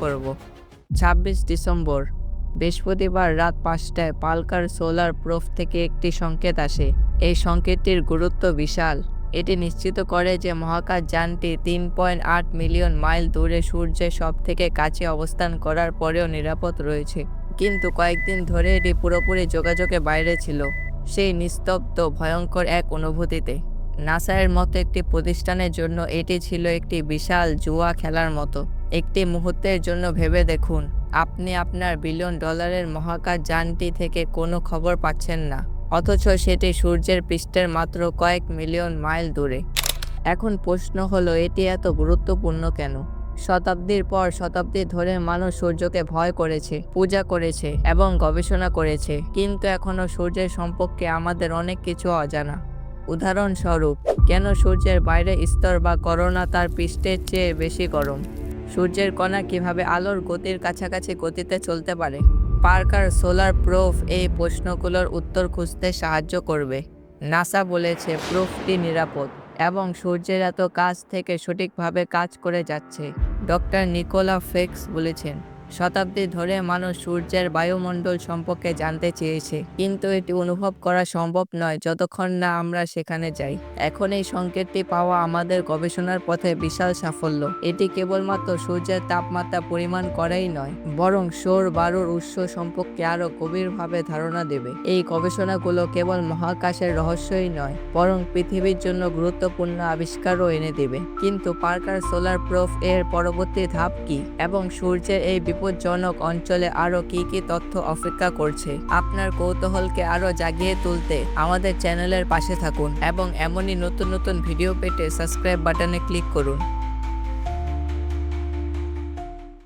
করব। ছাব্বিশ ডিসেম্বর, বৃহস্পতিবার রাত পাঁচটায় পালকার সোলার প্রুফ থেকে একটি সংকেত আসে। এই সংকেতটির গুরুত্ব বিশাল। এটি নিশ্চিত করে যে মহাকাশ যানটি তিন পয়েন্ট আট মিলিয়ন মাইল দূরে সূর্যের সব থেকে কাছে অবস্থান করার পরেও নিরাপদ রয়েছে। কিন্তু কয়েকদিন ধরে এটি পুরোপুরি যোগাযোগে বাইরে ছিল, সেই নিস্তব্ধ, ভয়ঙ্কর এক অনুভূতিতে। নাসায়ের মতো একটি প্রতিষ্ঠানের জন্য এটি ছিল একটি বিশাল জুয়া খেলার মতো। একটি মুহূর্তের জন্য ভেবে দেখুন, আপনি আপনার বিলিয়ন ডলারের মহাকাশ যানটি থেকে কোনো খবর পাচ্ছেন না, অথচ সেটি সূর্যের পৃষ্ঠের মাত্র কয়েক মিলিয়ন মাইল দূরে। এখন প্রশ্ন হলো, এটি এত গুরুত্বপূর্ণ কেন? শতাব্দীর পর শতাব্দী ধরে মানুষ সূর্যকে ভয় করেছে, পূজা করেছে এবং গবেষণা করেছে, কিন্তু এখনও সূর্যের সম্পর্কে আমাদের অনেক কিছু অজানা। উদাহরণস্বরূপ, কেন সূর্যের বাইরে স্তর বা করোনা তার পৃষ্ঠের চেয়ে বেশি গরম? সূর্যের কণা কীভাবে আলোর গতির কাছাকাছি গতিতে চলতে পারে? পার্কার সোলার প্রুফ এই প্রশ্নগুলোর উত্তর খুঁজতে সাহায্য করবে। নাসা বলেছে, প্রুফটি নিরাপদ এবং সূর্যের এত কাজ থেকে সঠিকভাবে কাজ করে যাচ্ছে। ডক্টর নিকোলা ফেক্স বলেছেন শতাব্দী ধরে মানুষ সূর্যের বায়ুমণ্ডল সম্পর্কে জানতে চেয়েছে। কিন্তু এটি অনুভব করা সম্ভব নয় যতক্ষণ না আমরা সেখানে যাই। এখন এই সংকেতটি পাওয়া আমাদের গবেষণার পথে বিশাল সাফল্য। এটি কেবলমাত্র সূর্যের তাপমাত্রা পরিমাণ করাই নয়, বরং সৌর বারুর উৎস সম্পর্কে আরও গভীরভাবে ধারণা দেবে। এই গবেষণাগুলো কেবল মহাকাশের রহস্যই নয়, বরং পৃথিবীর জন্য গুরুত্বপূর্ণ আবিষ্কারও এনে দেবে। কিন্তু পার্কার সোলার প্রুফ এর পরবর্তী ধাপ কি? এবং সূর্যের এই বিপজ্জনক অঞ্চলে আরও কি কি তথ্য অপেক্ষা করছে? আপনার কৌতূহলকে আরও জাগিয়ে তুলতে আমাদের চ্যানেলের পাশে থাকুন এবং এমনই নতুন নতুন ভিডিও পেতে সাবস্ক্রাইব বাটনে ক্লিক করুন।